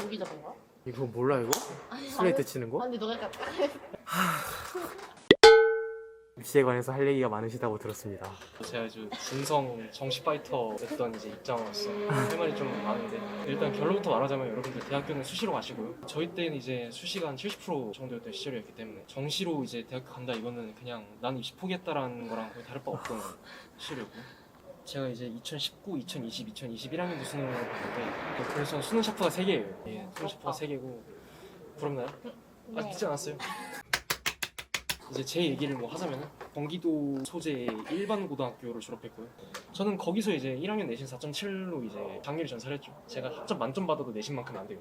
무기 잡은 거야? 이거 몰라 이거? 슬레이트 치는 거? 아니 너가 약간 입시에 관해서 할 얘기가 많으시다고 들었습니다. 제가 이제 진성 정시 파이터였던 이제 입장으로서 할 말이 좀 많은데 일단 결론부터 말하자면 여러분들 대학교는 수시로 가시고요. 저희 때는 이제 수시가 한 70% 정도였던 시절이었기 때문에 정시로 이제 대학교 간다 이거는 그냥 난 입시 포기했다라는 거랑 거의 다를 바 없던 시절이었고 제가 이제 2019, 2020, 2021학년도 수능을 봤는데 그래서 수능 샤프가 3개예요. 예, 수능 샤프가 3개고 부럽나요? 아직 네. 듣지 않았어요. 이제 제 얘기를 뭐 하자면 경기도 소재 일반 고등학교를 졸업했고요. 저는 거기서 이제 1학년 내신 4.7로 이제 장기를 전살했죠. 제가 학점 만점 받아도 내신만큼 안 돼요.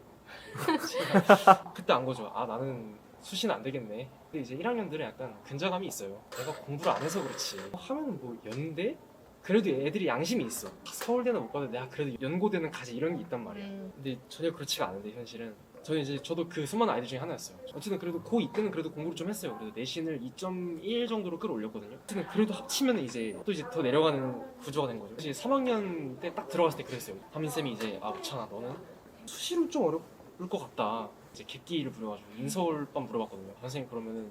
제가 그때 안 거죠. 아 나는 수시는 안 되겠네. 근데 이제 1학년들은 약간 근자감이 있어요. 내가 공부를 안 해서 그렇지. 하면 뭐 연대? 그래도 애들이 양심이 있어. 서울대는 못 가도 내가 그래도 연고대는 가지 이런 게 있단 말이야. 음, 근데 전혀 그렇지가 않은데 현실은 저는 이제 저도 그 수많은 아이들 중에 하나였어요. 어쨌든 그래도 고2 때는 그래도 공부를 좀 했어요. 그래도 내신을 2.1 정도로 끌어올렸거든요. 어쨌든 그래도 합치면 이제 또 이제 더 내려가는 구조가 된 거죠. 이제 3학년 때 딱 들어갔을 때 그랬어요. 담임 쌤이 이제 아 우찬아 너는 수시로 좀 어려울 것 같다. 이제 객기를 부려가지고 인서울밤 물어봤거든요. 선생님 그러면은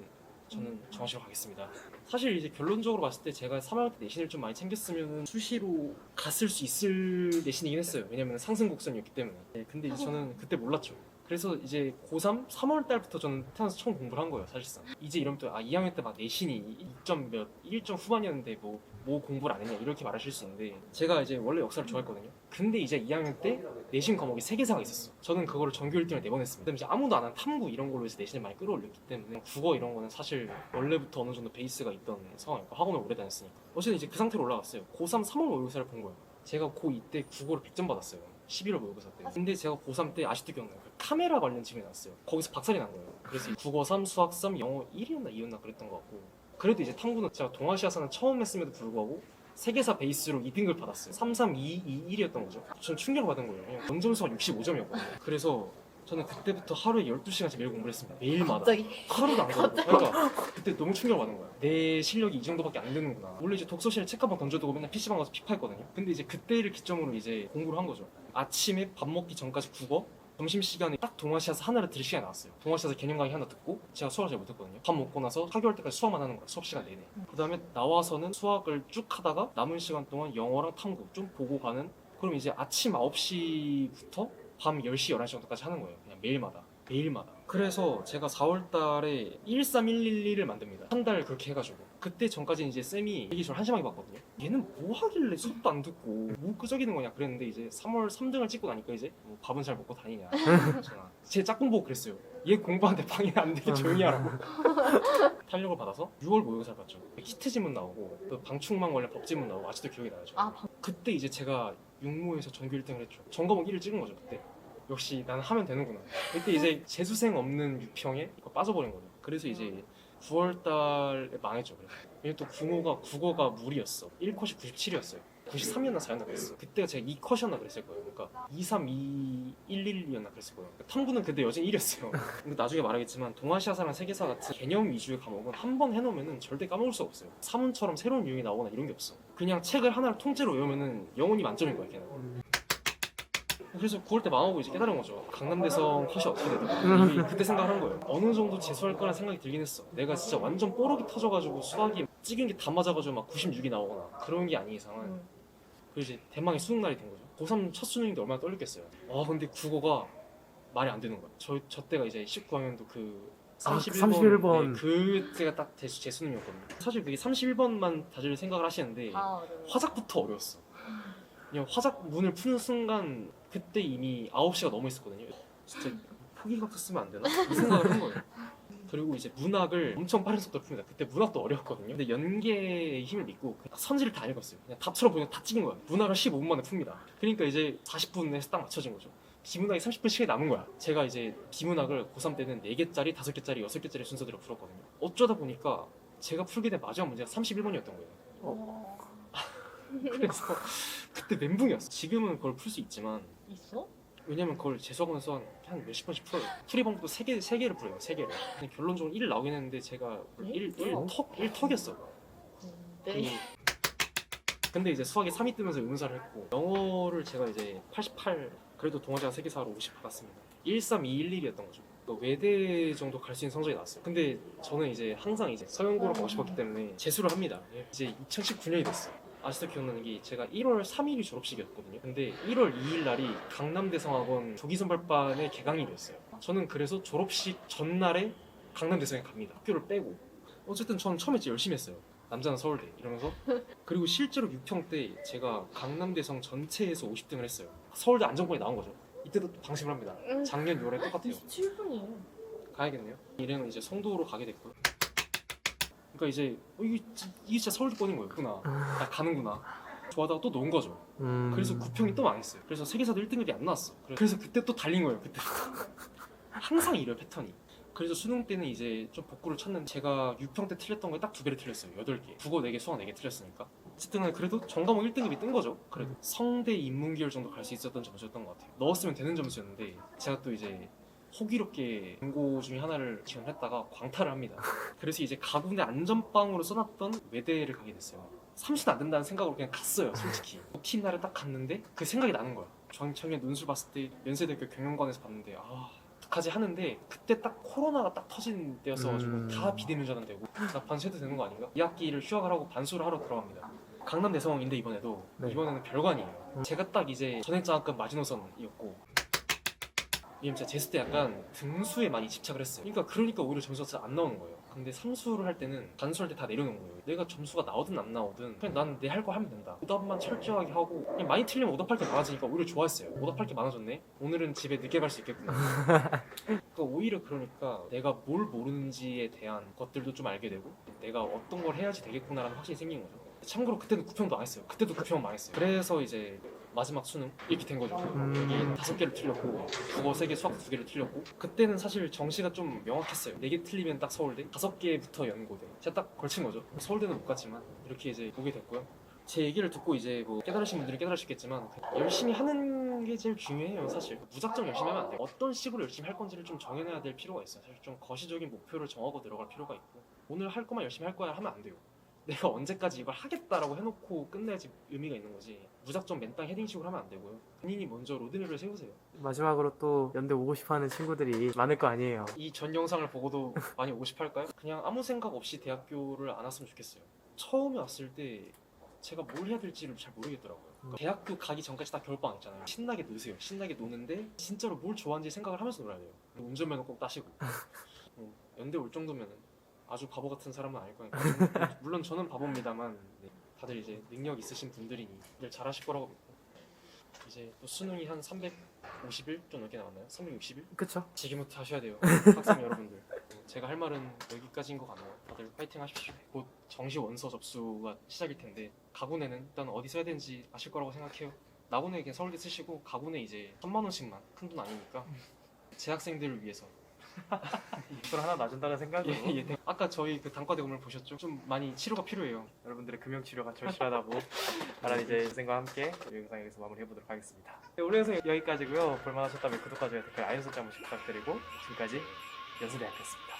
저는 정시로 가겠습니다. 사실 이제 결론적으로 봤을 때 제가 3학년 때 내신을 좀 많이 챙겼으면 수시로 갔을 수 있을 내신이긴 했어요. 왜냐면 상승 곡선이었기 때문에. 네, 근데 이제 저는 그때 몰랐죠. 그래서 이제 고3 3월 달부터 저는 태어나서 처음 공부를 한 거예요, 사실상. 이제 이러면 또 아 2학년 때 막 내신이 2점 몇 1점 후반이었는데 뭐 뭐 공부를 안 했냐 이렇게 말하실 수 있는데 제가 이제 원래 역사를 좋아했거든요. 근데 이제 2학년 때 내신 과목이 세 개사가 있었어. 저는 그거를 전교 1등을 네 번 했습니다. 그다음에 이제 아무도 안 한 탐구 이런 걸로 해서 내신을 많이 끌어올렸기 때문에 국어 이런 거는 사실 원래부터 어느 정도 베이스가 있던 상황이고 학원을 오래 다녔으니까. 어쨌든 이제 그 상태로 올라갔어요. 고3 3월 모의고사를 본 거예요. 제가 고2 때 국어를 100점 받았어요. 11월 모의고사 때. 근데 제가 고3 때 아직도 기억나요. 그 카메라 관련 질문이 나왔어요. 거기서 박살이 난 거예요. 그래서 국어 3, 수학 3, 영어 1이었나 2였나 그랬던 것 같고. 그래도 이제 탐구는 제가 동아시아사는 처음 했음에도 불구하고 세계사 베이스로 2등급을 받았어요. 3, 3, 2, 2, 1이었던 거죠. 저는 충격을 받은 거예요. 그냥 원점수가 65점이었거든요. 그래서 저는 그때부터 하루에 12시간씩 매일 공부를 했습니다. 매일마다. 갑자기 하루도 안 가고 그러니까 그때 너무 충격을 받은 거야 내 실력이 이 정도밖에 안 되는구나 원래 이제 독서실에 책 한 번 던져두고 맨날 PC방 가서 피파했거든요 근데 이제 그때를 기점으로 이제 공부를 한 거죠 아침에 밥 먹기 전까지 국어 점심시간에 딱 동아시아서 하나를 들을 시간이 나왔어요 동아시아서 개념 강의 하나 듣고 제가 수학을 잘 못했거든요 밥 먹고 나서 학교할 때까지 수학만 하는 거야 수업 시간 내내 그 다음에 나와서는 수학을 쭉 하다가 남은 시간 동안 영어랑 탐구 좀 보고 가는 그럼 이제 아침 9시부터 밤 10시, 11시 정도까지 하는 거예요 그냥 매일마다 매일마다. 그래서 제가 4월 달에 13111을 만듭니다. 한 달 그렇게 해가지고. 그때 전까지는 이제 쌤이 얘기 저를 한심하게 봤거든요. 얘는 뭐 하길래 수업도 안 듣고 뭐 끄적이는 거냐 그랬는데 이제 3월 3등을 찍고 나니까 이제 뭐 밥은 잘 먹고 다니냐. 전화. 제 짝꿍 보고 그랬어요. 얘 공부하는데 방해 안 되게 조용히 하라고. 탄력을 받아서 6월 모의고사를 봤죠. 히트 지문 나오고 그 방충망 관련 법 지문 나오고 아직도 기억이 나요. 아 방- 그때 이제 제가 육모에서 전교 1등을 했죠. 전과목 1을 찍은 거죠 그때. 역시 나는 하면 되는구나. 그때 이제 재수생 없는 유평에 빠져버린 거죠. 그래서 이제 9월 달에 망했죠. 그래서. 또 국어가 국어가 무리였어. 1컷이 97이었어요. 93이었나 4였나 그랬어. 그때가 제가 2컷이었나 그랬을 거예요. 그러니까 2, 3, 2, 1, 1이었나 그랬을 거예요. 그러니까 탐구는 그때 여전히 1이었어요. 근데 나중에 말하겠지만 동아시아사랑 세계사 같은 개념 위주의 과목은 한 번 해놓으면 절대 까먹을 수가 없어요. 사문처럼 새로운 유형이 나오거나 이런 게 없어. 그냥 책을 하나를 통째로 외우면은 영혼이 만점인 거야 걔는. 그래서 9월 때 망하고 이제 깨달은 거죠. 강남대성 컷이 어떻게 되든 이미 그때 생각을 한 거예요. 어느 정도 재수할 거란 생각이 들긴 했어. 내가 진짜 완전 뽀록이 터져가지고 수학이 찍은 게 다 맞아가지고 막 96이 나오거나 그런 게 아닌 이상은 음. 그리고 이제 대망의 수능 날이 된 거죠. 고3 첫 수능인데 얼마나 떨렸겠어요. 아 근데 국어가 말이 안 되는 거야. 저, 저 때가 이제 19학년도 그 아, 31번, 31번. 네, 그때가 딱 제, 제 수능이었거든요. 사실 그게 31번만 다들 생각을 하시는데 아 어려워. 화작부터 어려웠어. 그냥 화작 문을 푸는 순간 그때 이미 9시가 넘어 있었거든요. 진짜 포기각서 쓰면 안 되나? 이 생각을 한 거예요. 그리고 이제 문학을 엄청 빠른 속도로 풉니다. 그때 문학도 어려웠거든요. 근데 연계의 힘을 믿고 선지를 다 읽었어요. 그냥 답처럼 보면 다 찍은 거야. 문학을 15분 만에 풉니다. 그러니까 이제 40분에서 딱 맞춰진 거죠. 비문학이 30분 시간이 남은 거야. 제가 이제 비문학을 고3 때는 4개짜리, 5개짜리, 6개짜리 순서대로 풀었거든요. 어쩌다 보니까 제가 풀게 된 마지막 문제가 31번이었던 거예요. 어. 그래서 그때 멘붕이었어. 지금은 그걸 풀 수 있지만 있어? 왜냐면 그걸 재수학원에서 한 몇십 번씩 풀어요. 풀이방법도 세 개, 세 개를 풀어요. 세 개를. 근데 결론적으로 1 나오긴 했는데 제가 네? 1, 1 어? 턱, 1 턱이었어. 음, 네. 근데 이제 수학에 3이 뜨면서 의문사를 했고 영어를 제가 이제 88 그래도 동아시아 세계사로 50 받았습니다. 13211이었던 거죠. 그 외대 정도 갈 수 있는 성적이 나왔어요. 근데 저는 이제 항상 이제 서영고로 가고 싶었기 때문에 재수를 합니다. 예, 이제 2019년이 됐어요. 아직도 기억나는 게 제가 1월 3일이 졸업식이었거든요. 근데 1월 2일 날이 강남대성학원 조기선발반의 개강일이었어요. 저는 그래서 졸업식 전날에 강남대성에 갑니다. 학교를 빼고. 어쨌든 저는 처음에 진짜 열심히 했어요. 남자는 서울대 이러면서 그리고 실제로 6평 때 제가 강남대성 전체에서 50등을 했어요. 서울대 안정권이 나온 거죠. 이때도 또 방심을 합니다. 작년 6월에 똑같아요. 27분이에요. 가야겠네요. 일행은 이제 성도로 가게 됐고요. 그러니까 이제 어, 이게, 진- 이게 진짜 서울대권인 거였구나. 나 가는구나. 좋아하다가 또 놓은 거죠. 음. 그래서 9평이 또 망했어요. 그래서 세계사도 1등급이 안 나왔어. 그래- 그래서 그때 또 달린 거예요. 그때 항상 이래요 패턴이. 그래서 수능 때는 이제 좀 복구를 찾는데 제가 6평 때 틀렸던 거에 딱두 개를 틀렸어요. 8개. 국어 4개, 수학 4개 틀렸으니까. 어쨌든 그래도 전과목 1등급이 뜬 거죠. 그래도 성대 인문계열 정도 갈 수 있었던 점수였던 것 같아요. 넣었으면 되는 점수였는데 제가 또 이제 호기롭게 연고 중에 하나를 지원했다가 광탈을 합니다. 그래서 이제 가군의 안전빵으로 써놨던 외대를 가게 됐어요. 30은 안 된다는 생각으로 그냥 갔어요, 솔직히. 티 날에 딱 갔는데 그 생각이 나는 거야. 전 작년 논술 봤을 때 연세대학교 경영관에서 봤는데 아 어떡하지 하는데 그때 딱 코로나가 딱 터진 때였어가지고 음. 다 비대면전환 되고 나 반수해도 되는 거 아닌가? 2학기를 휴학을 하고 반수를 하러 들어갑니다. 강남 대성인데 이번에도 네. 이번에는 별관이에요. 제가 딱 이제 전액장학금 마지노선이었고 왜냐면 제가 재수 때 약간 등수에 많이 집착을 했어요. 그러니까 그러니까 오히려 점수가 잘 안 나오는 거예요. 근데 삼수를 할 때는 반수할 때 다 내려놓은 거예요. 내가 점수가 나오든 안 나오든 그냥 나는 내할 거 하면 된다. 오답만 철저하게 하고 그냥 많이 틀리면 오답할 게 많아지니까 오히려 좋아했어요. 오답할 게 많아졌네. 오늘은 집에 늦게 갈 수 있겠구나. 그러니까 오히려 그러니까 내가 뭘 모르는지에 대한 것들도 좀 알게 되고 내가 어떤 걸 해야지 되겠구나라는 확신이 생긴 거죠. 참고로 그때도 9평도 망했어요. 그때도 9평 망했어요. 그래서 이제 마지막 수능 이렇게 된 거죠. 음. 여기 다섯 개를 틀렸고 국어 세 개, 수학 두 개를 틀렸고 그때는 사실 정시가 좀 명확했어요. 네 개 틀리면 딱 서울대, 다섯 개부터 연고대. 제가 딱 걸친 거죠. 서울대는 못 갔지만 이렇게 이제 보게 됐고요. 제 얘기를 듣고 이제 뭐 깨달으신 분들은 깨달으시겠지만 그 열심히 하는 게 제일 중요해요 사실 무작정 열심히 하면 안 돼요 어떤 식으로 열심히 할 건지를 좀 정해놔야 될 필요가 있어요 사실 좀 거시적인 목표를 정하고 들어갈 필요가 있고 오늘 할 거만 열심히 할 거야 하면 안 돼요 내가 언제까지 이걸 하겠다라고 해놓고 끝내야지 의미가 있는 거지 무작정 맨땅 헤딩식으로 하면 안 되고요 본인이 먼저 로드맵을 세우세요 마지막으로 또 연대 오고 싶어하는 친구들이 많을 거 아니에요. 이 전 영상을 보고도 많이 오고 싶어 할까요? 그냥 아무 생각 없이 대학교를 안 왔으면 좋겠어요. 처음에 왔을 때 제가 뭘 해야 될지를 잘 모르겠더라고요. 그러니까 대학교 가기 전까지 딱 겨울방학 있잖아요. 신나게 노세요. 신나게 노는데 진짜로 뭘 좋아하는지 생각을 하면서 놀아야 돼요. 운전면허 꼭 따시고. 어, 연대 올 정도면 아주 바보 같은 사람은 아닐 거니까. 물론 저는 바보입니다만 네, 다들 이제 능력 있으신 분들이니 늘 잘하실 거라고 믿고. 이제 또 수능이 한 350일 좀 넘게 남았나요? 360일? 그쵸? 지금부터 하셔야 돼요 학생 여러분들 제가 할 말은 여기까지인 것 같네요 다들 파이팅 하십시오 곧 정시 원서 접수가 시작일 텐데 가군에는 일단 어디 써야 되는지 아실 거라고 생각해요 나군에 그냥 서울대 쓰시고 가군에 이제 천만 원씩만 큰 돈 아니니까 재학생들을 위해서 돈 하나 놔준다는 생각으로 예, 예. 아까 저희 그 단과 대금을 보셨죠? 좀 많이 치료가 필요해요 여러분들의 금융 치료가 절실하다고 말한 이제 인생과 함께 이 영상 여기서 마무리해 보도록 하겠습니다. 네, 오늘 영상 여기까지고요. 볼만하셨다면 구독과 좋아요, 댓글 알림 설정 한 번씩 부탁드리고 지금까지 연수대학교였습니다.